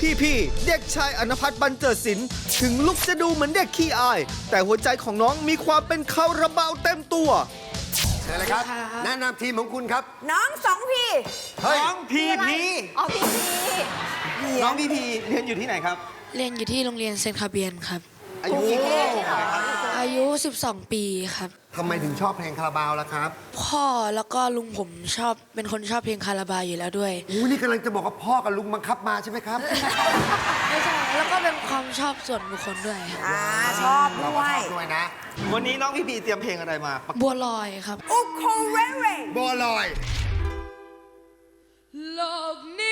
พี่พี่ๆเด็กชายอนพัฒน์บรรเจิดศิลป์ถึงลุกจะดูเหมือนเด็กขี้อาย แต่หัวใจของน้องมีความเป็นคาราบาวเต็มตัว เชิญเลยครับ แนะนำทีมของคุณครับ น้องสองพี่เฮ้ยน้องพีพีอ๋อพี่พี่น้องพีพีเรียนอยู่ที่ไหนครับ เรียนอยู่ที่โรงเรียนเซนต์คาเบียนครับ อายุกี่ขวบครับ อายุ 12 ปีครับ ทำไมถึงชอบเพลงคาราบาวล่ะครับพ่อแล้วก็ลุงผมชอบเป็นคนชอบเพลงคาราบาวอยู่แล้วด้วย อู้นี่กำลังจะบอกว่าพ่อกับลุงบังคับมาใช่ไหมครับ ไม่ใช่แล้วก็เป็นความชอบส่วนบุคคลด้วยครับอ่าชอบเราด้ก็วชย อบด้วยนะวันนี้น้องพีพีเตรียมเพลงอะไรมาประกวดบัวลอยครับอุโคเรเร บัวลอย โลกนี้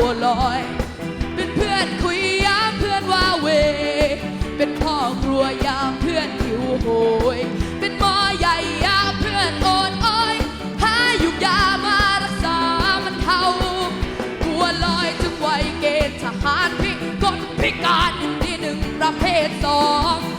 บัวลอย เป็นเพื่อนคุยยามเพื่อนว่าเว เป็นพ่อครัวยามเพื่อนหิวโหย เป็นหมอใหญ่ยามเพื่อนโอนอ้อย หายุกยามารักษามันเทาบัวลอยจึงไวเกณฑ์ทหารพิกลพิการอยู่ที่หนึ่งประเภทสอง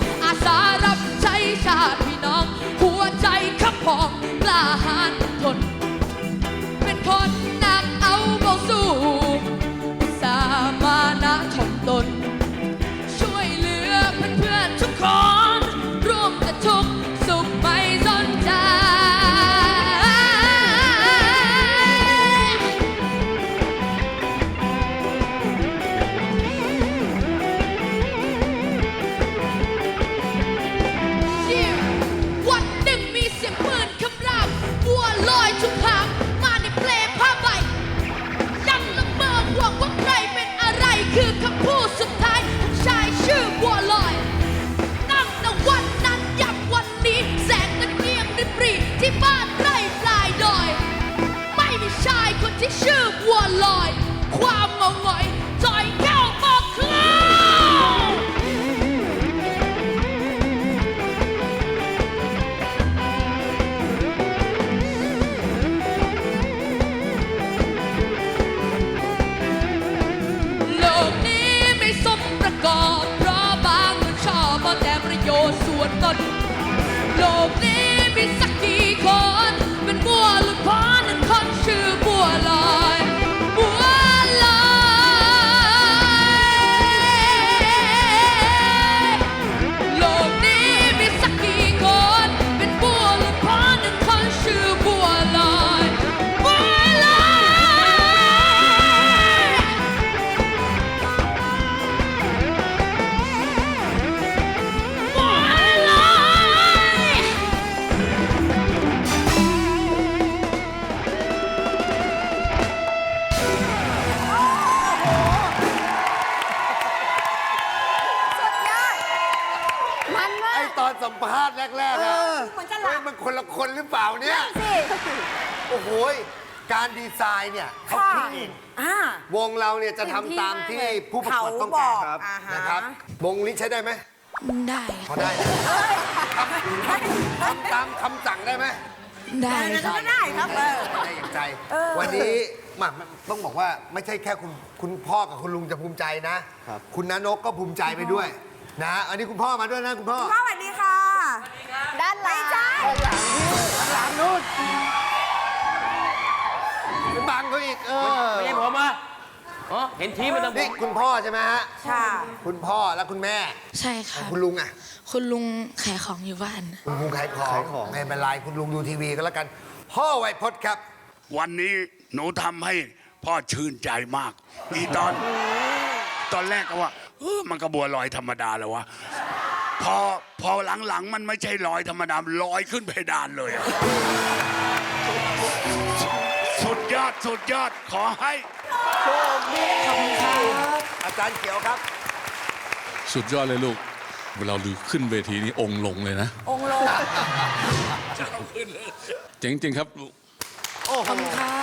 ตอนสัมภาษณ์แรกๆอะเหมือนจะหลับเฮ้ยมันคนละคนหรือเปล่าเนี่ย สิโอ้โหยการดีไซน์เนี่ยเขาค่ะคิดเองอ่า วงเราเนี่ยจะทำตามที่ผู้ประกวดต้องการเขาบอกอ่าฮะ นะครับวงนี้ใช้ได้ไหมได้พอได้นะทำตามคำสั่งได้ไหมได้ได้ครับก็ได้ครับเออ ได้อย่างใจ เออ วันนี้มาต้องบอกว่าไม่ใช่แค่คุณคุณพ่อกับคุณลุงจะภูมิใจนะ คุณน้านกก็ภูมิใจไปด้วย นะอันนี้คุณพ่อมาด้วยนะคุณพ่อพ่อสวัสดีค่ะ ด้านหลังจ้าหลังนู้นไปบังเขาอีกเออไม่ใช่ผมอะอ๋อเห็นทีมันต้องบนี่อกคุณพ่อใช่ไหมฮะค่ะ คุณพ่อและคุณแม่ ใช่ค่ะ คุณลุงอะ คุณลุงขายของอยู่บ้าน คุณลุงขายของขายของไม่เป็นไรคุณลุงดูทีวีก็แล้วกัน พ่อไวยพจน์ครับ วันนี้หนูทำให้พ่อชื่นใจมาก อีตอน ตอนแรกก็ว่า เออมันกระบัวลอยธรรมดาแล้ววะพอพอหลังๆ มันไม่ใช่ลอยธรรมดามันลอยขึ้นเพดานเลยอะสุดยอดสุดยอดขอให้อาจารย์เขียวครับ สุดยอดเลยลูกเวลาดูขึ้นเวทีนี้องค์ลงเลยนะ องค์ลง เจ๋งจริงครับลูกโอ้โหคิดดูเอง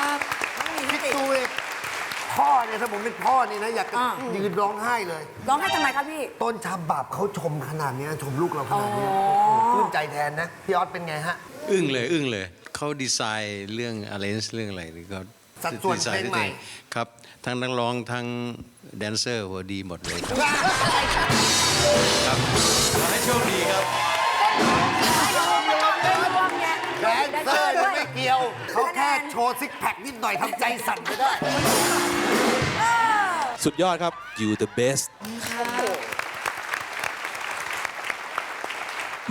พ่อเนี่ยถ้าผมเป็นพ่อนี่นะอยากจะอ่า ยืนร้องไห้เลย ร้องให้ทำไมครับพี่ ต้นฉบับเขาชมขนาดเนี้ยชมลูกเราขนาดเนี้ยอ๋อโอ้โหปลื้มใจแทนนะ พี่ออสเป็นไงฮะ อึ้งเลยอึ้งเลยเขาดีไซน์เรื่องอะไรเรื่องอะไรนี่ก็สัดส่วนดีไซน์เพลงใหม่ได้ดีครับ ทั้งนักร้องทั้งแดนเซอร์หัวดีหมดเลยครับครับขอให้โชคดีครับแดนเซอร์เนี่ยไม่เียวเขาแค่โชว์ซิกแพคนิดหน่อยทำใจสั่นไปได้ สุดยอดครับ you the best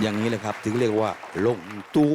อย่างนี้เลยครับ ถึงเรียกว่าลงตัว